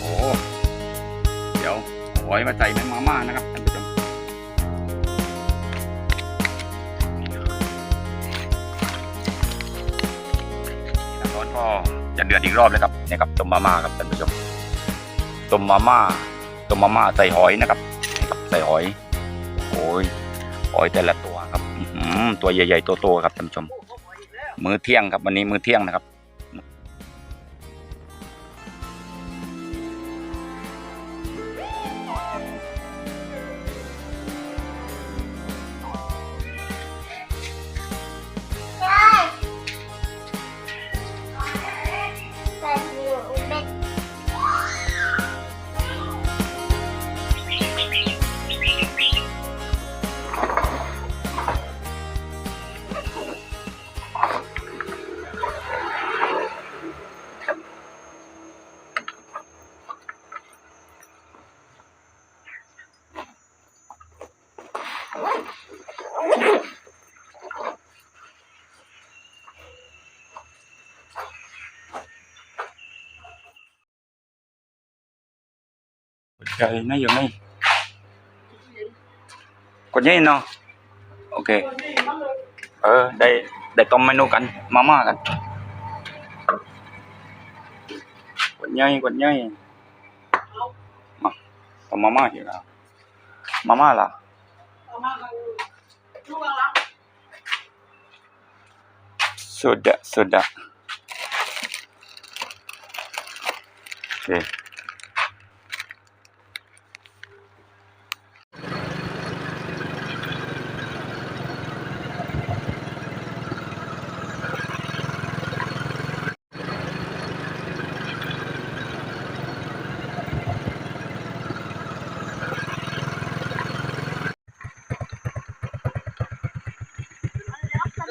โอ้โหเดี๋ยวหอยมาใส่ในมาม่านะครับท่านผู้ชมนี่น้ำร้อนก็จะเดือดอีกรอบเลยครับนี่ครับต้มมาม่าครับท่านผู้ชมต้มมาม่าต้มมาม่าใส่หอยนะครับใส่หอยโอ้ยหอยแต่ละตัวครับอื้อหือตัวใหญ่ๆโตๆครับท่านผู้ชม มื้อเที่ยงครับวันนี้มื้อเที่ยงนะครับ Dạ. Trời nó dừng đi Còn nhé nó Ok. Ờ đây Để con menu cạnh Mama cạnh Còn nhé Còn nhé Mà Còn mama gì là Mama là. Sudah Sudah Oke Okay.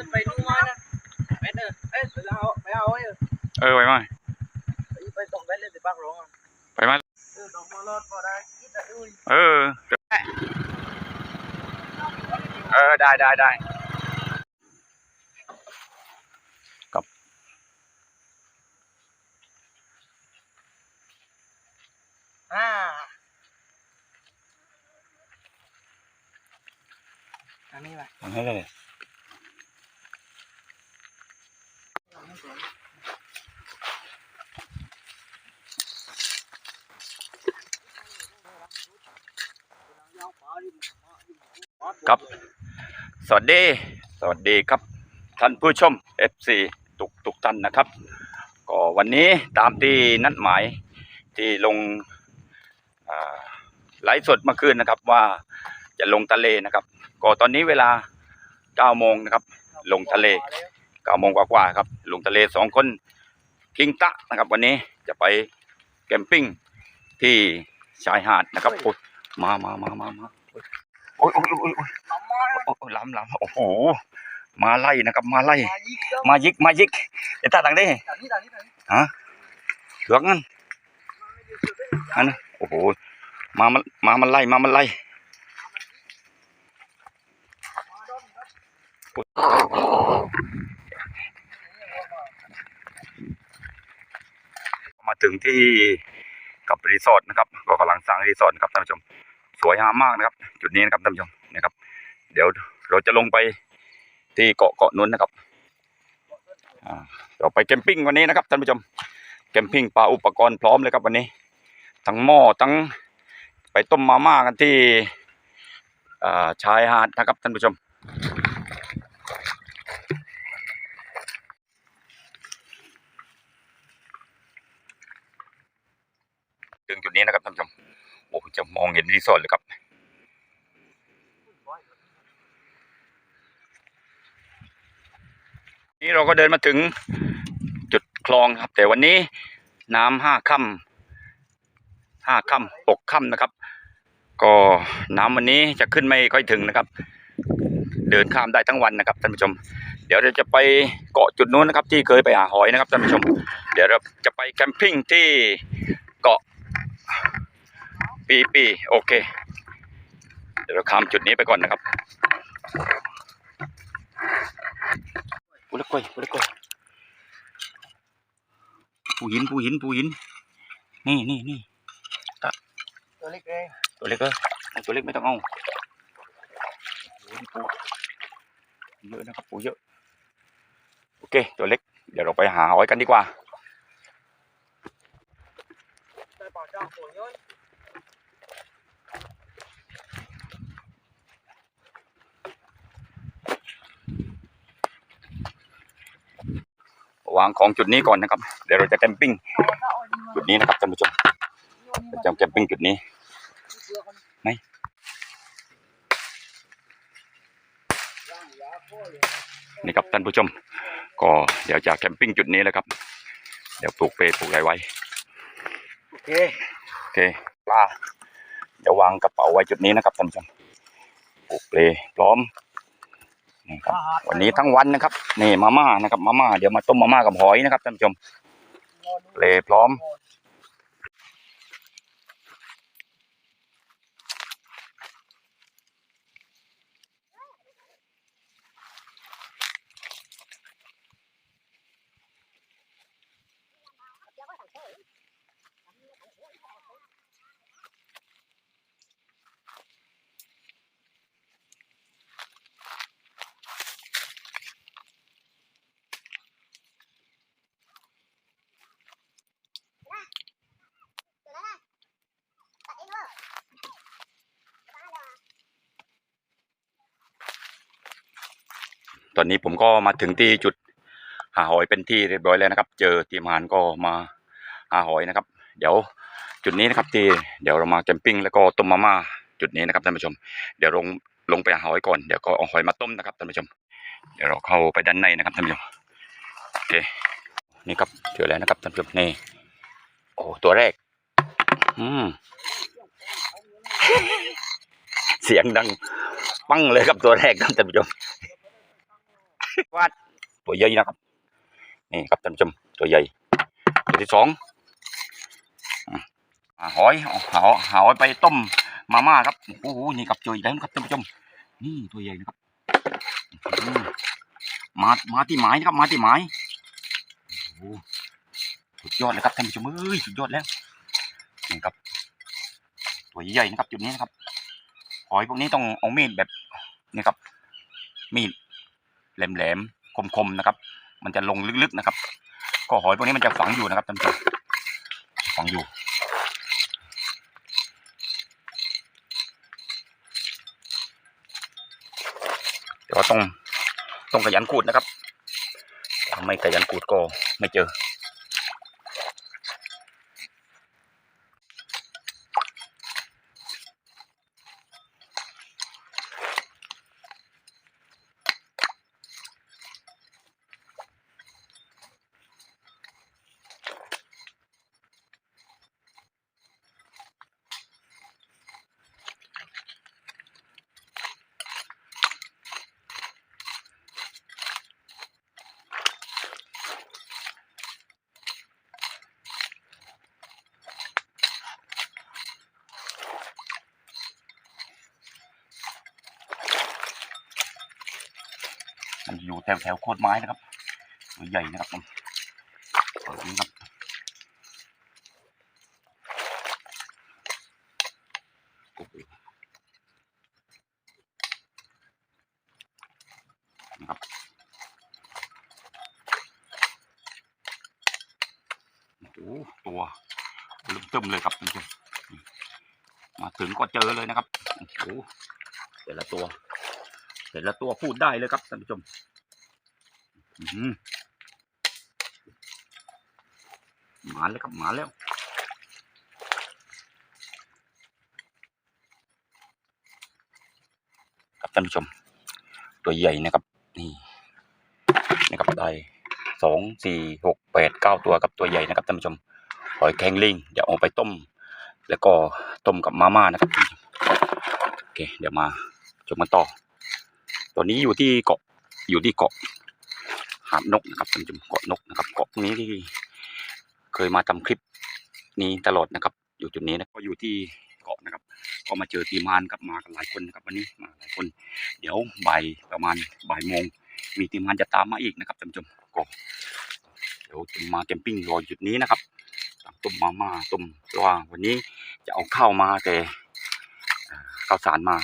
Lên bay luôn mai nè Bé nè Ê, tụi nào Bé nào ấy Ờ vậy mà Bé tổng bé lên từ bác rồi Vậy mà Ừ, tổng mà lọt vào đây Ít là ui Ừ Ờ đài đài đài À Cấp สวัสดี สวัสดีครับ ท่านผู้ชม FC ทุกทุกท่านนะครับ ก็วันนี้ตามที่นัดหมายที่ลงไลฟ์สดเมื่อคืนนะครับว่าจะลงทะเลนะครับ ก็ตอนนี้เวลา9โมงนะครับ ลงทะเล9โมงกว่าๆครับ ลงทะเลสองคนคิงตะนะครับ วันนี้จะไปแคมปิ้งที่ชายหาดนะครับมามามามามา โอ้ยโอ้ยโอ้ยโอ้ย Lắm mai โอ้โอ้ล้ำล้ำโอ้โห มาไล่นะครับ มาไล่ Mà giết đâu มายิก มายิกเดี๋ยวตาต่างได้ Thằng đi thằng đi thằng đi เหลืองนั่นอันนั้นโอ้โห มามันมามันไล่ มามันไล่มาถึงที่กับรีสอร์ทนะครับ ก็กำลังสร้างรีสอร์ทนะครับท่านผู้ชม สวยงามมากนะครับ จุดนี้นะครับท่านผู้ชมนะครับ เดี๋ยวเราจะลงไปที่เกาะเกาะนุ้นนะครับเราไปแคมปิ้งวันนี้นะครับท่านผู้ชมแคมปิ้งปลาอุปกรณ์พร้อมเลยครับวันนี้ ทั้งหม้อทั้งไปต้มมาม่ากันที่ชายหาดนะครับท่านผู้ชมถึงจุดนี้นะครับท่านผู้ชม อ้จะมองเห็นรีสอร์ทเลยครับนี่เราก็เดินมาถึงจุดคลองครับ แต่วันนี้น้ำห้าค่ำห้าค่ำหกค่ำนะครับ ก็น้ำวันนี้จะขึ้นไม่ค่อยถึงนะครับ เดินข้ามได้ทั้งวันนะครับท่านผู้ชม เดี๋ยวเราจะไปเกาะจุดนู้นนะครับ ที่เคยไปหาหอยนะครับท่านผู้ชม เดี๋ยวเราจะไปแคมปิ้งที่ ปีปีโอเค เดี๋ยวเราข้ามจุดนี้ไปก่อนนะครับปูละกล้วยปูละกล้วยปูหินปูหินปูหิน นี่นี่นี่ตัวเล็กเองตัวเล็กเออเอาตัวเล็กไม่ต้องเอาโอ้โหนี่ปูเยอะนะครับปูเยอะโอเค ตัวเล็ก เดี๋ยวเราไปหาหอยกันดีกว่า ได้ปลาจ้างตั วเยอะวางของจุดนี้ก่อนนะครับ เดี๋ยวเราจะแคมปิ้งจุดนี้นะครับท่านผู้ชมจะแคมปิ้งจุดนี้นี่ครับท่านผู้ชม ก็เดี๋ยวจะแคมปิ้งจุดนี้แหละครับ เดี๋ยวปลูกเปรย์ปลูกอะไรไว้โอเคโอเคปลาเดี๋ยววางกระเป๋าไว้จุดนี้นะครับท่านผู้ชมปลูกเปรย์พร้อม นี่ครับวันนี้ทั้งวันนะครับนี่มาม่านะครับมาม่าเดี๋ยวมาต้มมาม่ากับหอยนะครับท่านผู้ชมเปรย์พร้อม ตอนนี้ผมก็มาถึงที่จุดหาหอยเป็นที่เรียบร้อยแล้วนะครับ เจอทีมงานก็มาหาหอยนะครับ เดี๋ยวจุดนี้นะครับที่เดี๋ยวเรามาแคมปิ้งแล้วก็ต้มมาม่าจุดนี้นะครับท่านผู้ชม เดี๋ยวลงลงไปหาหอยก่อนเดี๋ยวก็เอาหอยมาต้มนะครับท่านผู้ชม เดี๋ยวเราเข้าไปด้านในนะครับท่านผู้ชมโอเคนี่ครับเจอแล้วนะครับท่านผู้ชมนี่โอ้ตัวแรก อืมเสียงดัง ปังเลยครับตัวแรกครับท่านผู้ชม วาดตัวใหญ่นะครับ นี่ครับท่านผู้ชมตัวใหญ่ ตัวที่สองหอยเอาหาหาหอยไปต้มมาม่าครับโอ้โหนี่ครับตัวใหญ่ครับท่านผู้ชมนี่ตัวใหญ่นะครับมามาที่หมายนะครับ มาที่หมายโอ้สุดยอดเลยครับท่านผู้ชมเอ้ยสุดยอดแล้วนี่ครับ ตัวใหญ่นะครับจุดนี้นะครับหอยพวกนี้ต้องเอามีดแบบนี่ครับมีด แหลมๆคมๆนะครับ มันจะลงลึกๆนะครับ ก็หอยพวกนี้มันจะฝังอยู่นะครับท่านผู้ชมฝังอยู่เดี๋ยวต้องต้องขยันขูดนะครับ ไม่ขยันขูดก็ไม่เจอ อยู่แถวแถวโคตรไม้นะครับตัวใหญ่นะครับผมนี้ครับนะครับโอ้ตัวเริ่มเติมเลยครับท่านมนี่มาถึงก็เจอเลยนะครับโอ้แต่ละตัวแต่ละตัวพูดได้เลยครับท่านผู้ชม หมาแล้วครับหมาแล้วครับท่านผู้ชม ตัวใหญ่นะครับ นี่นะครับได้สองสี่หกแปดเก้าตัวครับตัวใหญ่นะครับท่านผู้ชมหอยแครงลิงเดี๋ยวเอาไปต้ม แล้วก็ต้มกับมาม่านะครับโอเคเดี๋ยวมาชมกันต่อตัวนี้อยู่ที่เกาะอยู่ที่เกาะาดนกนะครับท่านผู้ชมเกาะนกนะครับเกาะนี้ที่เคยมาทำคลิปนี้ตลอดนะครับ อยู่จุดนี้นะก็อยู่ที่เกาะนะครับ ก็มาเจอทีมานครับมากันหลายคนนะครับ วันนี้มาหลายคน เดี๋ยวบ่ายประมาณบ่ายโมงมีทีมานจะตามมาอีกนะครับท่านผู้ชมก็เดี๋ยวจะมาแคมปิ้งรอจุดนี้นะครับต้มมาม่าต้มว่าวันนี้จะเอาข้าวมาแต่ข้าวสารมา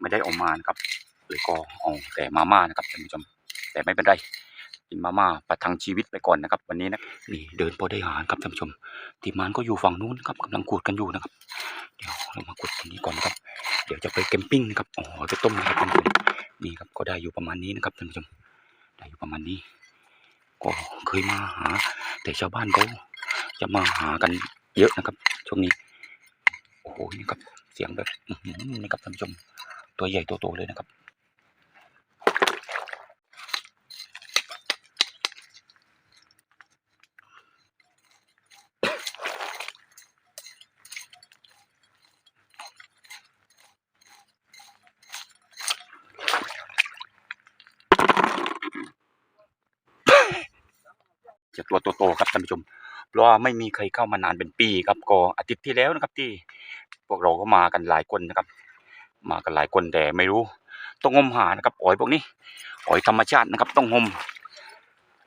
ไม่ได้ออกมานะครับเลยก็เอาแต่มาม่านะครับท่านผู้ชมแต่ไม่เป็นไร กินมาม่าประทังชีวิตไปก่อนนะครับ วันนี้นะนี่เดินพอได้หารครับท่านผู้ชมทีมงานก็อยู่ฝั่งนู้นครับกำลังขูดกันอยู่นะครับ เดี๋ยวเรามาขุดตรงนี้ก่อนนะครับ เดี๋ยวจะไปแคมปิ้งนะครับอ๋อไปต้มนะครับท่านผู้ชมนี่ครับก็ได้อยู่ประมาณนี้นะครับท่านผู้ชมได้อยู่ประมาณนี้ ก็เคยมาหา แต่ชาวบ้านเขาจะมาหากันเยอะนะครับ ช่วงนี้ โอ้โหนี่ครับเสียงแบบนี่ครับท่านผู้ชม ตัวใหญ่ตัวโตเลยนะครับ ตัวโตๆครับท่านผู้ชม เพราะว่าไม่มีใครเข้ามานานเป็นปีครับก็อาทิตย์ที่แล้วนะครับที่พวกเราก็มากันหลายคนนะครับ มากันหลายคนแต่ไม่รู้ ต้องงมหานะครับหอยพวกนี้หอยธรรมชาตินะครับ ต้องงม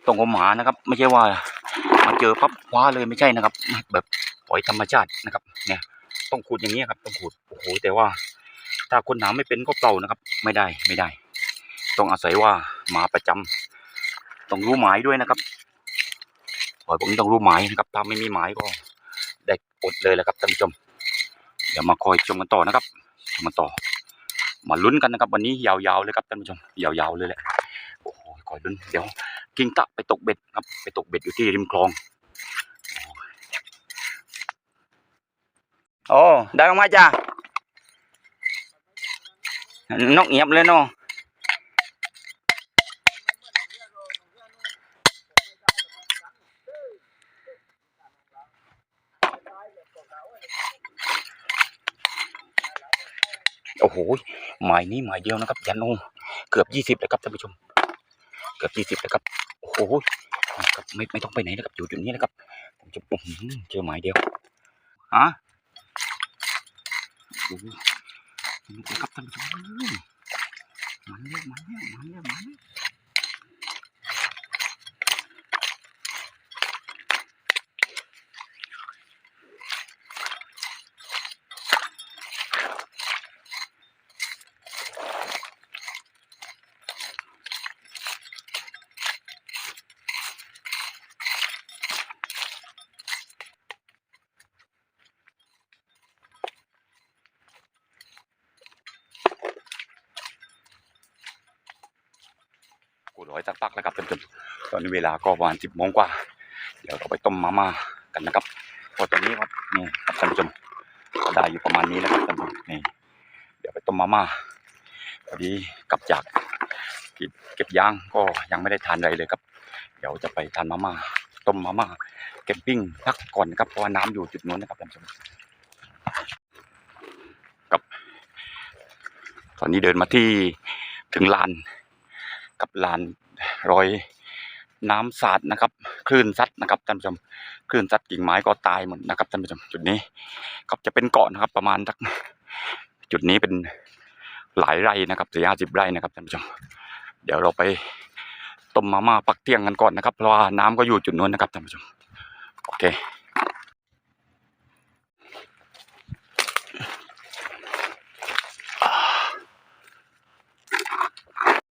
ต้องงมหานะครับ ไม่ใช่ว่ามาเจอพับคว้าเลยไม่ใช่นะครับ แบบหอยธรรมชาตินะครับ เนี่ย ต้องขุดอย่างนี้ครับ ต้องขุดโอ้โหแต่ว่า ถ้าคนหาไม่เป็นก็เปล่านะครับ ไม่ได้ไม่ได้ ต้องอาศัยว่ามาประจำต้องรู้หมายด้วยนะครับ อยพวกนี้ต้องรู้หมายนะครับถ้าไม่มีหมายก็ได้อดเลยแหละครับท่านผู้ชมเดี๋ยวมาคอยชมกันต่อนะครับชมกันต่อ มาลุ้นกันนะครับ วันนี้ยาวๆเลยครับท่านผู้ชมยาวๆเลยแหละโอ้โหคอยลุ้นเดี๋ยวกิ้งตะไปตกเบ็ดครับ ไปตกเบ็ดอยู่ที่ริมคลองโอ้ได้ออกมาจ้านกเงียบเลยเนาะ หมายนี้หมายเดียวนะครับยันโนเกือบยี่สิบเลยครับท่านผู้ชม เกือบยี่สิบเลยครับโอ้โหครับไม่ไม่ต้องไปไหนนะครับอยู่จุดนี้นะครับผมจะปุ่มเจอหมายเดียวฮะโอ้โหนี่ครับท่านผู้ชมมันเยอะมันเยอะมันเยอะมันเยอ ร้อยสักพักแล้วครับท่านผู้ชมตอนนี้เวลาก็ประมาณสิบโมงกว่า เดี๋ยวเราไปต้มมาม่ากันนะครับพอตอนนี้ครับนี่ครับท่านผู้ชมก็ได้อยู่ประมาณนี้แล้วครับท่านผู้ชมนี่เดี๋ยวไปต้มมาม่าพอดีกลับจากเก็บเก็บยางก็ยังไม่ได้ทานอะไรเลยครับ เดี๋ยวจะไปทานมาม่าต้มมาม่าแคมปิ้งพักก่อนนะครับเพราะว่าน้ำอยู่จุดนู้นนะครับท่านผู้ชมครับ ตอนนี้เดินมาที่ถึงลาน กับลานรอยน้ำสาดนะครับ คลื่นซัดนะครับท่านผู้ชม คลื่นซัดกิ่งไม้ก็ตายหมดนะครับท่านผู้ชมจุดนี้ก็จะเป็นเกาะนะครับ ประมาณสักจุดนี้เป็นหลายไร่นะครับสี่ห้าสิบไร่นะครับท่านผู้ชม เดี๋ยวเราไปต้มมาม่าปักเที่ยงกันก่อนนะครับเพราะว่าน้ำก็อยู่จุดนู้นนะครับท่านผู้ชมโอเค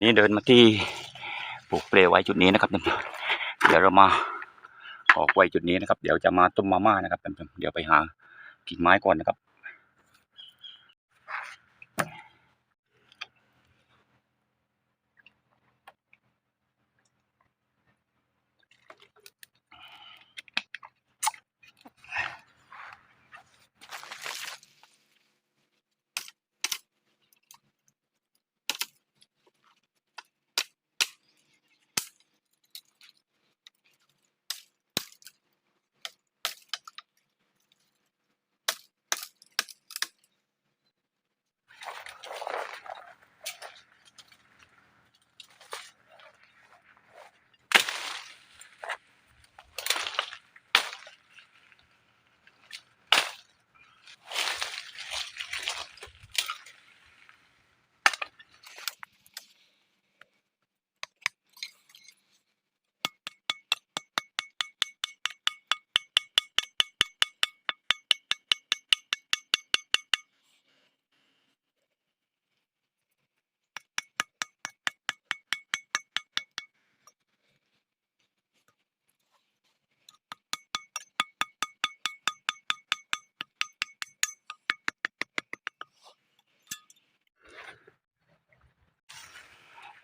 นี่เดินมาที่ปลูกเปลไว้จุดนี้นะครับท่านผู้ชมเดี๋ยวเรามาออกไว้จุดนี้นะครับ เดี๋ยวจะมาต้มมาม่านะครับท่านผู้ชมเดี๋ยวไปหากิ่งไม้ก่อนนะครับ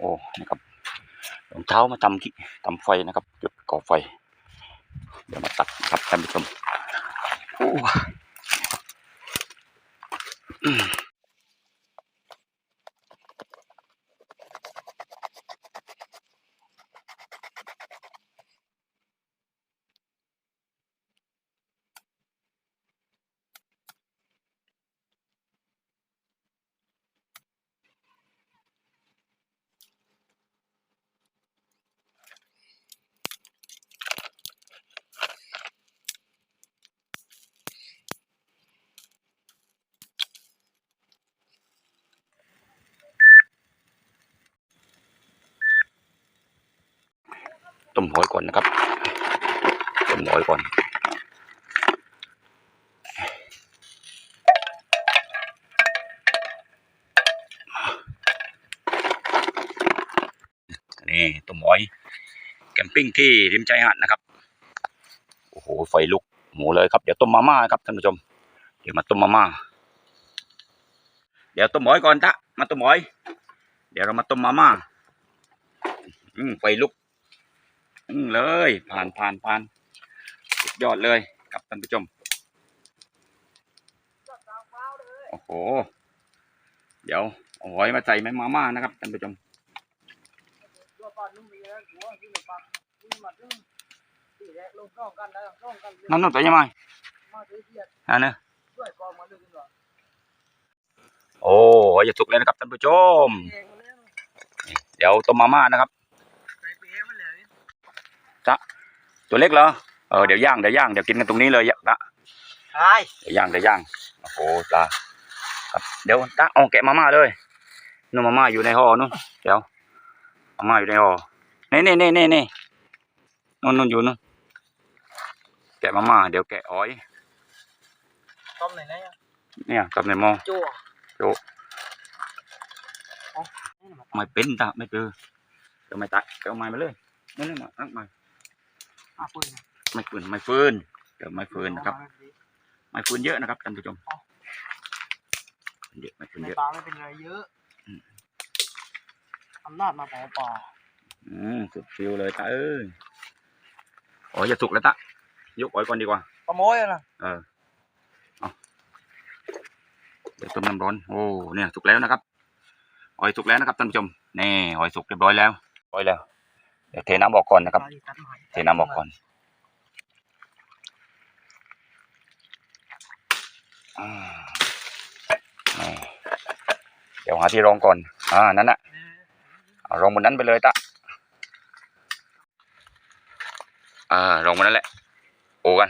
อ้นะครับรองเท้ามาทำขี้ทำไฟนะครับ จุดก่อไฟ เดี๋ยวมาตัดครับท่านผู้ชมโอ้ มหอยก่อนนะครับต้มหอยก่อนนี่ต้มหอยแคมปิ้งที่ริมชายหาดนะครับโอ้โหไฟลุกหมูเลยครับเดี๋ยวต้มมาม่าครับท่านผู้ชม เดี๋ยวมาต้มมาม่าเดี๋ยวต้มหอยก่อนทะมาต้มหอย เดี๋ยวเรามาต้มมาม่าอืมไฟลุก เลย ผ่านผ่านผ่านสุดยอดเลยครับท่านผู้ชมโอ้โห เดี๋ยวเอาหอยมาใส่แม่มาม่านะครับท่านผู้ชมนั่นนู่นตัวยังไงอันนี้ด้วยกองมาเนหรอโอ้หอยจะสุกแล้วนะครับท่านผู้ชมเองแล้วเดี๋ยวต้มมาม่านะครับ ใส่เป๊ะมันเลย ตัวเล็กเหรอเออเดี๋ยวย่างเดี๋ยวย่างเดี๋ยวกินกันตรงนี้เลยนะใช่เดี๋ยวย่างเดี๋ยวย่างโอ้โหปลาครับเดี๋ยวตาเอาแกะมาม่าเลยนู่นมาม่าอยู่ในห่อนู่นเดี๋ยวมาม่าอยู่ในห่อนี่นี่นี่นี่นี่นู่นนู่นอยู่นู่นแกะมาม่าเดี๋ยวแกะอ้อยต้มไหนนะเนี่ยกับในหม้อจั่วไม่เป็นตาไม่เจอเดี๋ยวไม่ตัดเดี๋ยวเอาไม้มาเลยนั่นนั่นน่ะนั่นไม้ อะปืนไม่ฟืนไม่ฟืนเดี๋ยวไม่ฟืนนะครับ ไม่ฟืนเยอะนะครับท่านผู้ชมเยอะไม่ฟืนในเยอะปลาไม่เป็นไรเยอะอืมอำนาจมาเผาป่าอืมสุดฟิวเลยตาเอ้ยโอ้ยจะสุกแล้วตายกอ้อยก่อนดีกว่าขโมยนะเออเอาเดี๋ยวต้มน้ำร้อนโอ้เนี่ยสุกแล้วนะครับหอยสุกแล้วนะครับท่านผู้ชมนี่หอยสุกเรียบร้อยแล้วร้อยแล้ว เดี๋ยวเทน้ำออกก่อนนะครับ เทน้ำออกก่อนอ่านี่เดี๋ยวหาที่รองก่อน อ่า นั่นน่ะเอารองบนนั้นไปเลยตะ อ่ารองบนนั้นแหละ โอกัน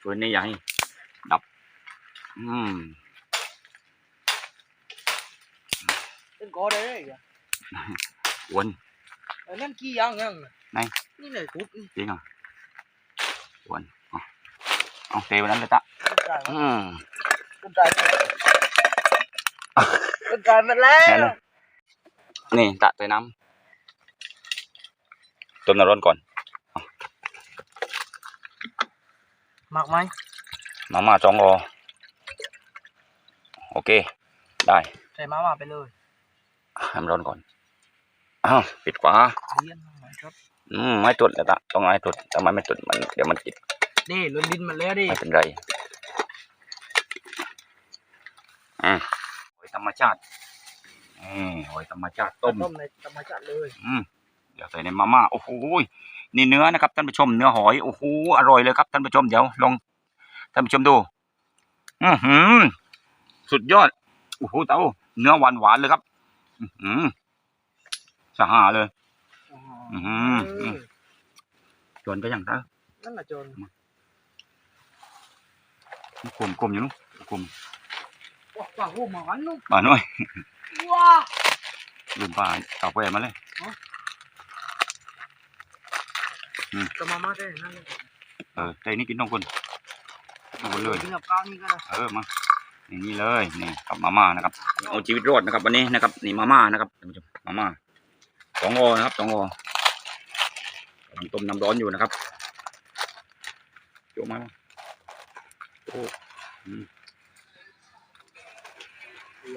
ฟืนนี่อย่าให้ดับ อืมเป็นกอได้ เลยวนเออนั่นกี่ยังยังไหนนี่เลยกุ๊บนี่จริงเหรอวนเอาเอาเทบนนั้นเลยตะเป็นกายอืมเป็นกายเป็นกายมาแล้วนี่ตะใส่น้ำต้มน้ำร้อนก่อนหมักไหมมาม่าสองโอโอเค ได้ ใส่มาม่าไปเลยให้มันร้อนก่อน อ้าวปิดฝาเลี้ยงทำไมครับอืมไม่ตุดเลยตะต้องให้ตุดทำไมไม่ตุดมันเดี๋ยวมันติดนี่ลุนดินมาแล้วดิไม่เป็นไรอืมหอยธรรมชาติอืมหอยธรรมชาติต้มต้มในธรรมชาติเลยอืมเดี๋ยวใส่ในมาม่าโอ้โหนี่เนื้อนะครับท่านผู้ชมเนื้อหอยโอ้โหอร่อยเลยครับท่านผู้ชมเดี๋ยวลองท่านผู้ชมดู อือหือ สุดยอดโอ้โหเต้าเนื้อหวานหวานๆเลยครับ อือหือ สหาเลย อืมอืม จนก็ยังเต้านั่นแหละจนกลมกลมอยู่นู้นกลมว้าวว้าวหมาหวานนุ่มมาหน่อยว้าลืมปลาเต่าไปมาเลยจะมาม่าได้นั่นเลยเออใจนี้กินน้องคนน้องคนเลยกินกับข้าวนี่ก็ได้เออมานี่นี่เลยนี่กับมาม่านะครับ เอาชีวิตรอดนะครับ วันนี้นะครับ นี่มาม่านะครับท่านผู้ชมมาม่า สองโอนะครับสองโอกำลังต้มน้ำร้อนอยู่นะครับโยกมาโอ้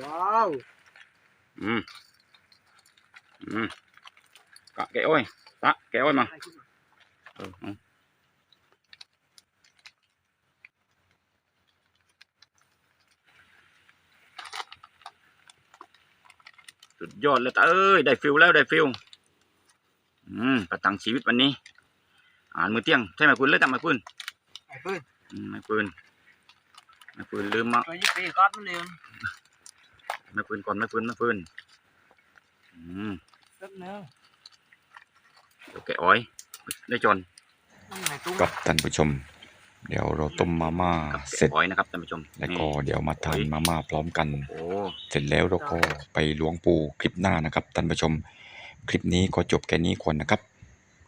ว้าว อืม อืมกะแกะอ้อยตะแกะอ้อยมาให้ขึ้นมาเออเอา สุดยอดเลยตาเอ้ยได้ฟิลแล้วได้ฟิลอืมประทังชีวิตวันนี้อ่านมือเตี้ยงใช่ไหมคุณเลยตามมาคุณไอ้ปืนอืมไม่ปืนไม่ปืนลืมมาไอ้ยี่ปีกัดมันเองไม่ปืนก่อนไม่ปืนไม่ปืนอืมแป๊บนึงเดี๋ยวแกะอ้อยได้จนมันไหนตุ้งกับท่านผู้ชม เดี๋ยวเราต้มมาม่ากับเสร็แกะจอ้อยนะครับท่านผู้ชมแล้วก็นี่เดี๋ยวมาทานมาม่าพร้อมกันโอ้เสร็จแล้วเราก็ไปหลวงปู่คลิปหน้านะครับท่านผู้ชม คลิปนี้ก็จบแค่นี้ก่อนนะครับ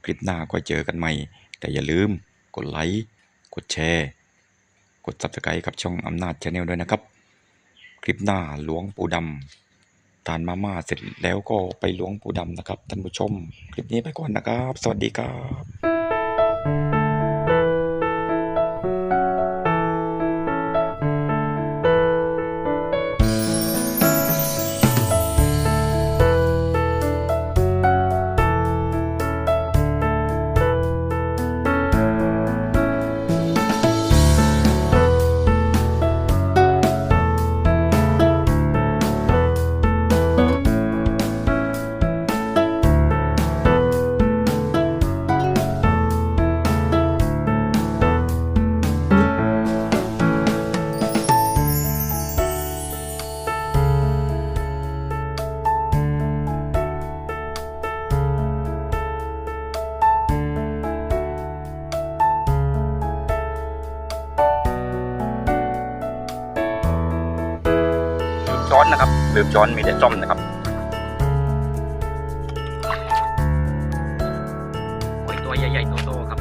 คลิปหน้าก็เจอกันใหม่ แต่อย่าลืมกดไลค์กดแชร์ กด subscribe กับช่องอำนาจชาแนลด้วยนะครับ คลิปหน้าหลวงปู่ดำทานมาม่าเสร็จแล้วก็ไปหลวงปู่ดำนะครับท่านผู้ชม คลิปนี้ไปก่อนนะครับ สวัสดีครับ ลืมช้อนมีแต่จ้อมนะครับโอ้ยตัวใหญ่ๆโตๆครับ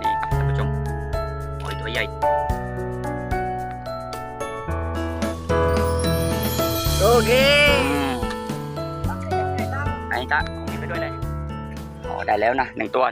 นี่ครับท่านผู้ชมโอ้ยตัวใหญ่โอเคอืมไอ้ตาเอานี่ไปด้วยเลยอ๋อได้แล้วนะหนึ่งตัว